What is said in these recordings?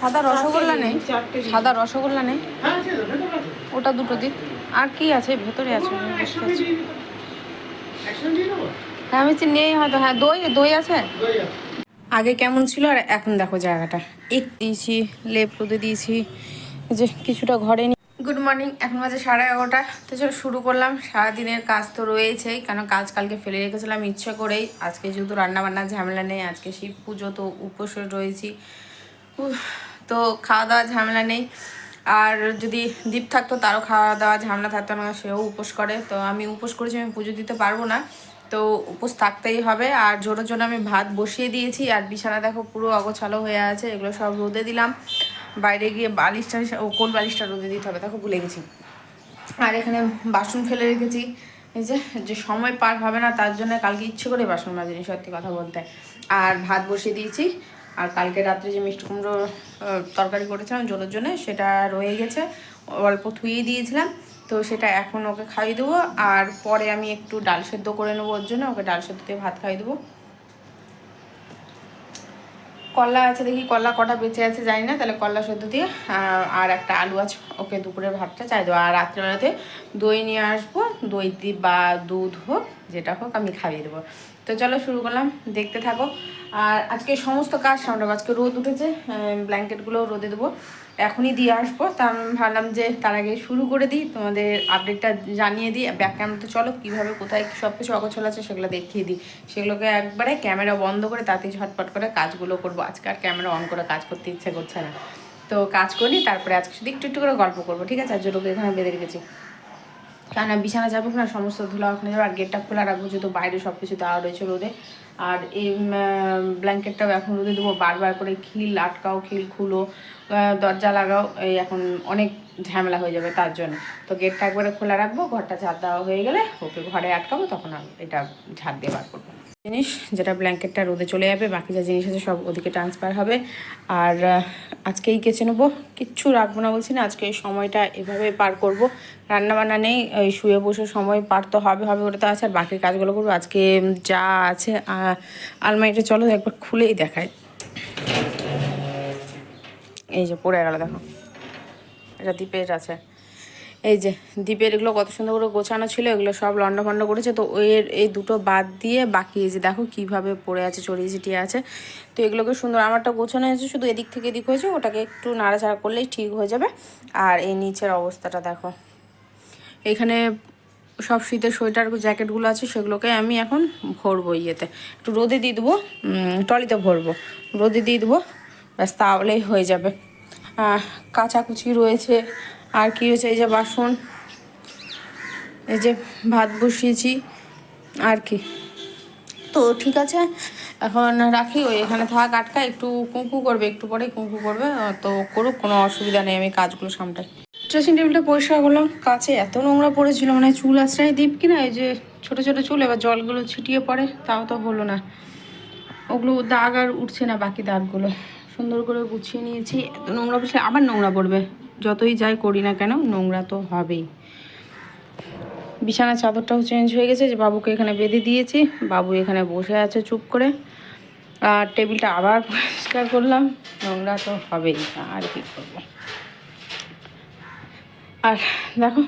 সাদা রসগোল্লা নেই। সাদা রসগোল্লা নেই। হ্যাঁ। ওটা দুটো দিন। আর কি আছে? ভেতরে আছে? হ্যাঁ আমি নেই হয়তো হ্যাঁ দই দই আছে? আগে কেমন ছিল আর এখন দেখো জায়গাটা। এক দিয়েছি লেপ রোদে দিয়েছি যে কিছুটা ঘরে গুড মর্নিং এখন বাজে সাড়ে এগারোটা। তো চলো শুরু করলাম। সারাদিনের কাজ তো রয়েছেই কেন কাজ কালকে ফেলে রেখেছিলাম ইচ্ছে করেই। আজকে যেহেতু রান্না বান্নার ঝামেলা নেই আজকে শিব পুজো তো উপোসে রয়েছি। তো খাওয়া দাওয়া ঝামেলা নেই। আর যদি দীপ থাকতো, তারও খাওয়া দাওয়া ঝামেলা থাকতো না, সেও উপোস করে। তো আমি উপোস করেছি, আমি পুজো দিতে পারব না। তো উপোস থাকতেই হবে। আর জোরের জন্য আমি ভাত বসিয়ে দিয়েছি। আর বিছানা দেখো, পুরো অগোছালো হয়ে আছে। এগুলো সব রোদে দিলাম। বাইরে গিয়ে বালিশ টালিশ, ও কোল বালিশটা রোদে দিতে হবে। দেখো, ভুলে গেছি। আর এখানে বাসন ফেলে রেখেছি। যে যে সময় পার হবে না, তার জন্য কালকে ইচ্ছে করে বাসন মাজিনি, সত্যি কথা বলতে। আর ভাত বসিয়ে দিয়েছি। আর কালকে রাত্রে যে মিষ্টি কুমড়ো তরকারি করেছিলাম জোরের জন্য, সেটা রয়ে গেছে। অল্প ধুয়ে দিয়েছিলাম। তো সেটা এখন ওকে খাইয়ে দেবো। আর পরে আমি একটু ডাল সেদ্ধ করে নেব ওর জন্য। ওকে ডাল সেদ্ধ দিয়ে ভাত খাইয়ে দেবো। কলা আছে দেখি, কলা কটা বেঁচে আছে জানি না। তাহলে কলা সেদ্ধ দিয়ে আর একটা আলু আছে, ওকে দুপুরের ভাতটা চাই দেবো। আর রাত্রেবেলাতে দই নিয়ে আসব। দই দি বা দুধ হোক, যেটা হোক আমি খাইয়ে দেবো। তো চলো শুরু করলাম, দেখতে থাকো। আর আজকে সমস্ত কাজ সামলাবো। আজকে রোদ উঠেছে ব্ল্যাঙ্কেটগুলো রোদে দেবো। এখনই দিয়ে আসব। তা আমি ভাবলাম যে তার আগে শুরু করে দিই, তোমাদের আপডেটটা জানিয়ে দিই। ব্যাক ক্যামেরাতে চলো, কীভাবে, কোথায় সব কিছু অগোছল আছে সেগুলো দেখিয়ে দিই। সেগুলোকে একবারে ক্যামেরা বন্ধ করে তাতে ঝটপট করে কাজগুলো করব। আজকে আর ক্যামেরা অন করে কাজ করতে ইচ্ছে করছে না। তো কাজ করি, তারপরে আজকে শুধু একটু একটু করে গল্প করব। ঠিক আছে? আর জোটোকে এখানে বেঁধে রেখেছি। কেন বিছানা যাব না সমস্ত ধুলা ওখানে যাব, আর গেটটা খোলা রাখব যেহেতু বাইরে সব কিছু দেওয়া রয়েছে রোদে। আর এই ব্ল্যাঙ্কেটটাও এখন রোদে দেবো বারবার করে খিল আটকাও, খিল খুলো দরজা লাগাও, এই এখন অনেক ঝামেলা হয়ে যাবে তার জন্য। তো গেটটা একবারে খোলা রাখব, ঘরটা ঝাড় দেওয়া হয়ে গেলে ওকে ঘরে আটকাবো, তখন এটা ঝাড় দিয়ে বার করব। জিনিস যেটা ব্ল্যাঙ্কেটটা রোদে চলে যাবে, বাকি যা জিনিস আছে সব ওদিকে ট্রান্সফার হবে। আর আজকেই কেচে নেব। কিচ্ছু রাখব না বলছি না, আজকে এই সময়টা এভাবে পার করব। রান্না বান্না নেই, ওই শুয়ে বসে সময় পার তো হবে হবে ওটা তো আছে, আর বাকি কাজগুলো করব। আজকে যা আছে আলমারিটা চলো একবার খুলেই দেখায় এই যে পড়ে গেল, দেখো। এটা দ্বীপের আছে। এই যে দ্বীপের এগুলো কত সুন্দর করে গোছানো ছিল, এগুলো সব লন্ডা ফন্ড করেছে, তো এর, এই দুটো বাদ দিয়ে বাকি এই যে দেখো কীভাবে পড়ে আছে, ছড়িয়ে ছিটিয়ে আছে। তো এগুলোকে সুন্দর আমারটা গোছানো হয়েছে, শুধু এদিক থেকে এদিক হয়েছে, ওটাকে একটু নাড়াচাড়া করলেই ঠিক হয়ে যাবে। আর এই নিচের অবস্থাটা দেখো। এখানে সব শীতের সোয়েটার জ্যাকেটগুলো আছে, সেগুলোকে আমি এখন ভরবো ইয়েতে। একটু রোদে দিয়ে দেবো টলিতে ভরবো। রোদে দিয়ে দেবো ব্যাস তাহলেই হয়ে যাবে। কাচাকুচি রয়েছে আর কি হয়েছে? এই যে বাসন, এই যে ভাত বসিয়েছি, আর কি। তো ঠিক আছে, এখন রাখি, ওই এখানে থাক, আটকা, একটু কুঁকু করবে, একটু পরে কুঁকু করবে তো করুক, কোনো অসুবিধা নেই, আমি কাজগুলো সামটাই ড্রেসিং টেবিলটা পরিষ্কার করলাম, কাছে এত নোংরা পড়েছিল মানে চুল আশ্রয় দ্বীপ কিনা, এই যে ছোট ছোট চুল, এবার জলগুলো ছিটিয়ে পড়ে, তাও তো হলো না। ওগুলো দাগ আর উঠছে না বাকি দাগগুলো। সুন্দর করে গুছিয়ে নিয়েছি, এত নোংরা বসে আবার নোংরা পড়বে। যতই যাই করি না কেন, নোংরা তো হবেই। বিছানার চাদরটাও চেঞ্জ হয়ে গেছে, যে বাবুকে এখানে বেঁধে দিয়েছি। বাবু এখানে বসে আছে চুপ করে। আর টেবিলটা আবার পরিষ্কার করলাম। নোংরা তো হবেই, আর কি করব। আর দেখো,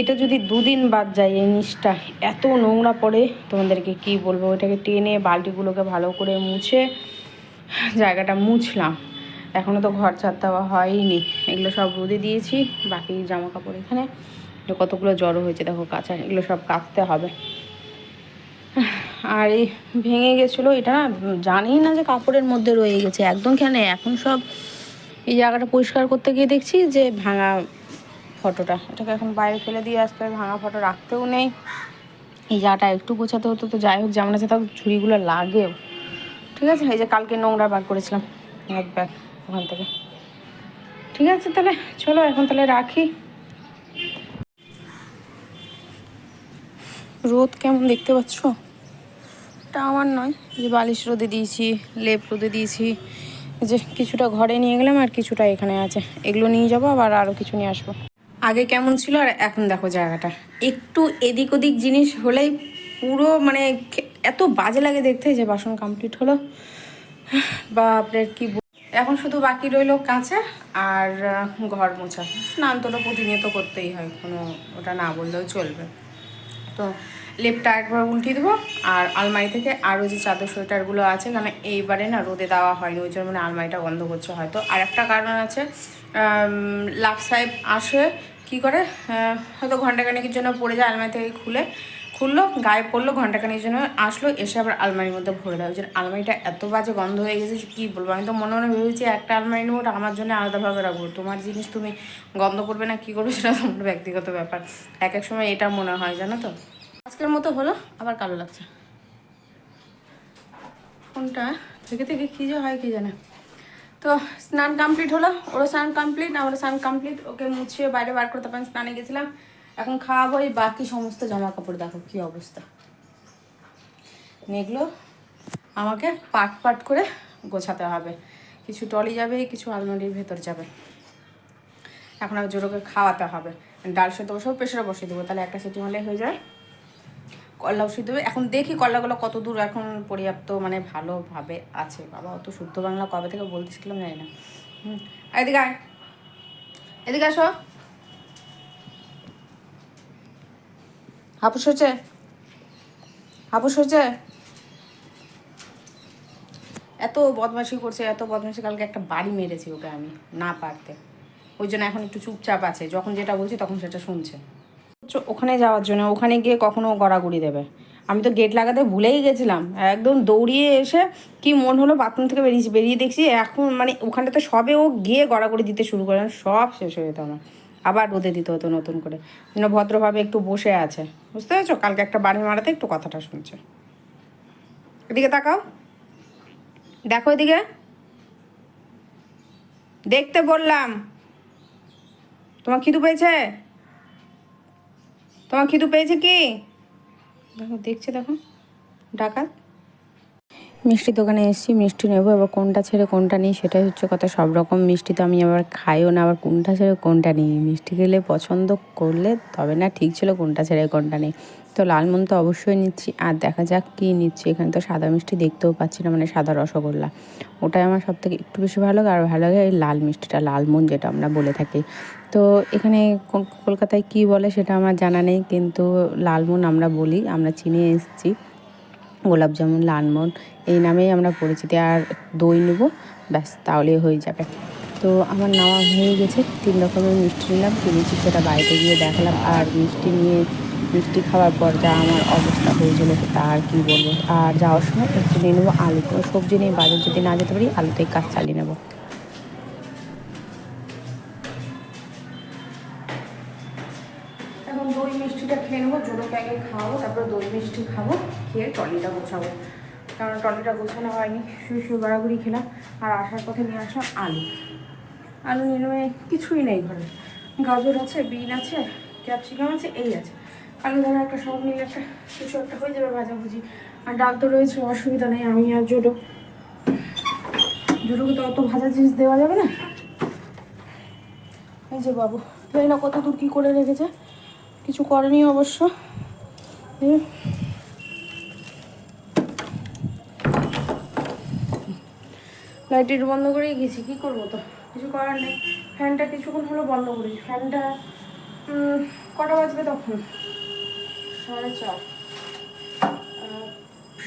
এটা যদি দুদিন বাদ যায় এই নিচটা, এত নোংরা পড়ে, তোমাদেরকে কি বলব? এটাকে টেনে বালতিগুলোকে ভালো করে মুছে জায়গাটা মুছলাম। এখনও তো ঘর ছাড় দেওয়া হয়নি। এগুলো সব রোদে দিয়েছি, বাকি জামা কাপড় এখানে কতগুলো জড়ো হয়েছে দেখো কাঁচা, এগুলো সব কাচতে হবে। আর এই ভেঙে গেছিল, এটা জানি না যে কাপড়ের মধ্যে রয়ে গেছে। একদম কেন এখন সব এই জায়গাটা পরিষ্কার করতে গিয়ে দেখছি যে ভাঙা ফটোটা। এটাকে এখন বাইরে ফেলে দিয়ে আসতে হবে, ভাঙা ফটো রাখতেও নেই। এই জায়গাটা একটু গোছাতে হতো তো যাই হোক, যেমন আছে তাও ঝুড়িগুলো লাগেও। ঠিক আছে, এই যে কালকে নোংরা বার করেছিলাম। এক ব্যাগ। ওখান থেকে। ঠিক আছে তাহলে, চলো এখন তাহলে রাখি। রোদ কেমন দেখতে পাচ্ছ? এটা আমার নয়, যে বালিশ রোদে দিয়েছি, লেপ রোদে দিয়েছি যে কিছুটা ঘরে নিয়ে গেলাম আর কিছুটা এখানে আছে। এগুলো নিয়ে যাব, আবার আরও কিছু নিয়ে আসব। আগে কেমন ছিল আর এখন দেখো জায়গাটা। একটু এদিক ওদিক জিনিস হলেই পুরো মানে এত বাজে লাগে দেখতে, যে বাসন কমপ্লিট হলো। বা আপনার কি এখন শুধু বাকি রইল কাছে আর ঘর মোছা। স্নান তো প্রতিনিয়ত করতেই হয়, কোনো ওটা না বললেও চলবে। তো লেপটা একবার উল্টিয়ে দেবো আর আলমারি থেকে আরও যে চাদর সোয়েটারগুলো আছে কারণ এইবারে না রোদে দেওয়া হয়নি, ওই জন্য মানে আলমারিটা বন্ধ করছে হয়তো। আর একটা কারণ আছে লাভ সাহেব আসে, কি করে হয়তো ঘন্টাখানেকের জন্য পড়ে যায় আলমারি থেকে খুলে খুললো গায়ে পড়ল, ঘন্টাখানেক জন্য আসলো, এসে আবার আলমারির মধ্যে ভরে ওই জন্য আলমারিটা এত বাজে গন্ধ হয়ে গেছে যে কী বলব? আমি তো মনে মনে ভেবেছি একটা আলমারি নেব আমার জন্য আলাদাভাবে রাখব। তোমার জিনিস তুমি গন্ধ করবে না, কী করবে সেটা তোমার ব্যক্তিগত ব্যাপার। এক এক সময় এটা মনে হয়, জানো তো? আজকের মতো হলো, আবার কালো লাগছে। ফোনটা থেকে থেকে কী যে হয় কি জানে? তো স্নান কমপ্লিট হলো, ওরও স্নান কমপ্লিট আমারও স্নান কমপ্লিট ওকে মুছিয়ে বাইরে বার করতে পারেন, স্নানে গেছিলাম। এখন খাওয়াবো, এই বাকি সমস্ত জামা কাপড় দেখো কী অবস্থা। এগুলো আমাকে পাট পাট করে গোছাতে হবে। কিছু টলি যাবে, কিছু আলমারির ভেতর যাবে। এখন আর জোরোকে খাওয়াতে হবে। ডাল সেদ্ধ বসাবো প্রেশারে বসিয়ে দেবো। তাহলে একটা সিটি হলে হয়ে যায়। সিদ্ধ হবে এখন দেখি কল্লাগুলো কত দূর এখন পর্যাপ্ত মানে ভালোভাবে আছে। বাবা, অত শুদ্ধ বাংলা কবে থেকে বলতে শিখলাম জানি না। হুম এদিকে এদিকে আসো। হাপুস হচ্ছে হাপুস হচ্ছে এত বদমাশি করছে এত বদমাশি কালকে একটা বাড়ি মেরেছি ওকে আমি না পারতে। ওই জন্য এখন একটু চুপচাপ আছে যখন যেটা বলছি তখন সেটা শুনছে। ওখানে যাওয়ার জন্য ওখানে গিয়ে কখনো গড়াগড়ি দেবে। আমি তো গেট লাগাতে ভুলেই গেছিলাম একদম দৌড়িয়ে এসে কি মন হলো বাথরুম থেকে বেরিয়েছি বেরিয়ে দেখছি এখন মানে ওখানটাতে সবে ও গিয়ে গড়াগড়ি দিতে শুরু করে সব শেষ হয়ে যেত আমার। আবার রোদে দিতে হতো নতুন করে। যেন ভদ্রভাবে একটু বসে আছে। বুঝতে পেরেছ? কালকে একটা বাড়ি মারাতে একটু কথাটা শুনছে। এদিকে তাকাও। দেখো এদিকে। দেখতে বললাম। তোমার খিদু পেয়েছে? তোমার খিদু পেয়েছে কি? দেখো, দেখছে দেখো। ডাকাত। মিষ্টি দোকানে এসেছি, মিষ্টি নেব, এবার কোনটা ছেড়ে কোনটা নিই সেটাই হচ্ছে কথা। সব রকম মিষ্টি তো আমি আবার খাইও না, আবার কোনটা ছেড়ে কোনটা নিই। মিষ্টি খেলে পছন্দ করলে তবে না ঠিক ছিল কোনটা ছেড়ে কোনটা নেই। তো লালমন তো অবশ্যই নিচ্ছি, আর দেখা যাক কী নিচ্ছি। এখানে তো সাদা মিষ্টি দেখতেও পাচ্ছি না মানে সাদা রসগোল্লা। ওটাই আমার সব থেকে একটু বেশি ভালো লাগে, আর ভালো লাগে এই লাল মিষ্টিটা লালমন যেটা আমরা বলে থাকি। তো এখানে কলকাতায় কী বলে সেটা আমার জানা নেই, কিন্তু লালমন আমরা বলি, আমরা চিনে এসেছি। গোলাপ জামুন লালমোহন, এই নামেই আমরা পরিচিতি আর দই নেব। ব্যাস, তাহলেই হয়ে যাবে। তো আমার নেওয়া হয়ে গেছে। তিন রকমের মিষ্টি নিলাম। কিনেছি সেটা বাইরে গিয়ে দেখালাম। আর মিষ্টি নিয়ে, মিষ্টি খাওয়ার পর যা আমার অবস্থা হয়েছিল তা আর কী বলব? আর যাওয়ার সময় একটু নিয়ে নেব আলু। সবজি নিয়ে বাজার যদি না যেতে পারি আলুতে কাজ চালিয়ে নেব। দই মিষ্টিটা খেয়ে নেব জোরোকে আগে খাওয়াবো, তারপর দই মিষ্টি খাব, খেয়ে টলিটা গোছাবো। কারণ টলিটা গোছানো হয়নি, শুয়ে শুয়ে বাড়াগুড়ি খেলাম, আর আসার পথে নিয়ে আসলাম আলু। আলু নিয়ে নেবে কিছুই নেই ঘরে। গাজর আছে, বিন আছে, ক্যাপসিকাম আছে, এই আছে। আলু ধরো একটা সব নিলে একটা, কিছু একটা হয়ে যাবে ভাজাভুজি। আর ডাল তো রয়েছে, অসুবিধা নেই, আমি আর জোটো জোটোকে তো অত ভাজা জিনিস দেওয়া যাবে না। এই যে বাবু, জানি না কত দূর কী করে রেখেছে। কিছু করেনি অবশ্য। লাইটের বন্ধ করেই গেছি, কী করব তো? কিছু করার নেই। ফ্যানটা কিছুক্ষণ হলো বন্ধ করেছি। ফ্যানটা কটা বাজবে তখন? সাড়ে চার।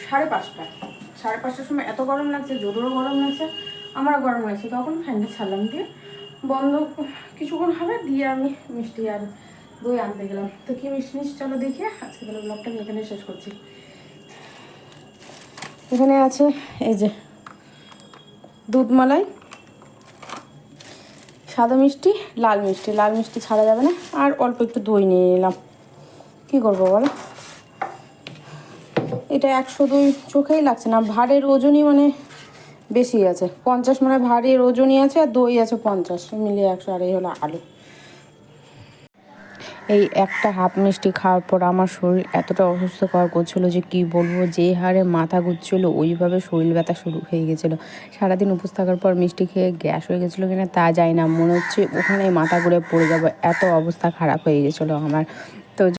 সাড়ে পাঁচটা। সাড়ে পাঁচটার সময় এত গরম লাগছে জোরেরও গরম লাগছে, আমারও গরম লাগছে। তখন ফ্যানটা ছাড়লাম দিয়ে বন্ধ, কিছুক্ষণ হবে দিয়ে আমি মিষ্টি আর দই আনতে গেলাম। তো কি মিষ্টি চলো দেখি। আজকে তাহলে ব্লগটা আমি এখানে শেষ করছি। এখানে আছে এই যে দুধ মালাই সাদা মিষ্টি, লাল মিষ্টি। লাল মিষ্টি ছাড়া যাবে না। আর অল্প একটু দই নিয়ে নিলাম। কী করব বলো? এটা একশো দুই চোখেই লাগছে না। ভারের ওজনই মানে বেশি আছে। পঞ্চাশ মানে ভারের ওজনই আছে আর দই আছে পঞ্চাশ। মিলিয়ে একশো আর এই হলো আলু। এই একটা হাফ মিষ্টি খাওয়ার পর আমার শরীর এতটা অসুস্থকর করছিল যে কি বলব, যে হারে মাথা ঘুরছিল, ওইভাবে শরীর ব্যথা শুরু হয়ে গেছিল। সারাদিন উপোস থাকার পর মিষ্টি খেয়ে গ্যাস হয়ে গেছিল কিনা তা যায় না, মনে হচ্ছে ওখানে মাথা ঘুরে পড়ে যাব। এত অবস্থা খারাপ হয়ে গেছিল আমার।